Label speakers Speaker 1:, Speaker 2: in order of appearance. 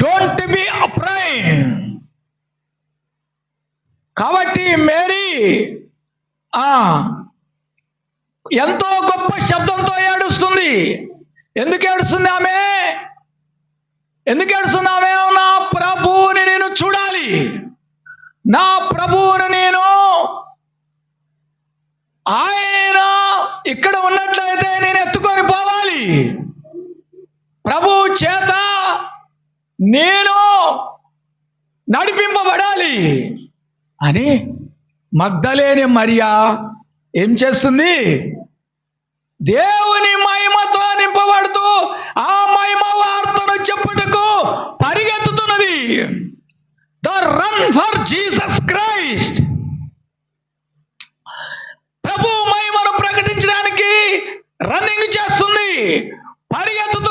Speaker 1: Don't be అప్రైన్ కాబట్టి Mary ఆ ఎంతో గొప్ప శబ్దంతో ఏడుస్తుంది. ఎందుకు ఏడుస్తుంది ఆమె ఎందుకు ఏడుస్తుంది ఆమె నా ప్రభువుని నేను చూడాలి. నా ప్రభువుని నేను ఆయన ఇక్కడ ఉన్నట్లయితే నేను ఎత్తుకొని పోవాలి. ప్రభు చేత నేను నడిపింపబడాలి. అని మగ్ధలేని మరియా ఏం చేస్తుంది? దేవుని మహిమతో నింపబడుతూ ఆ మహిమ వార్తను చెప్పుటకు పరిగెత్తుతున్నది. The run for Jesus Christ ప్రభు మహిమను ప్రకటించడానికి రన్నింగ్ చేస్తుంది. పరిగెత్తుతుంది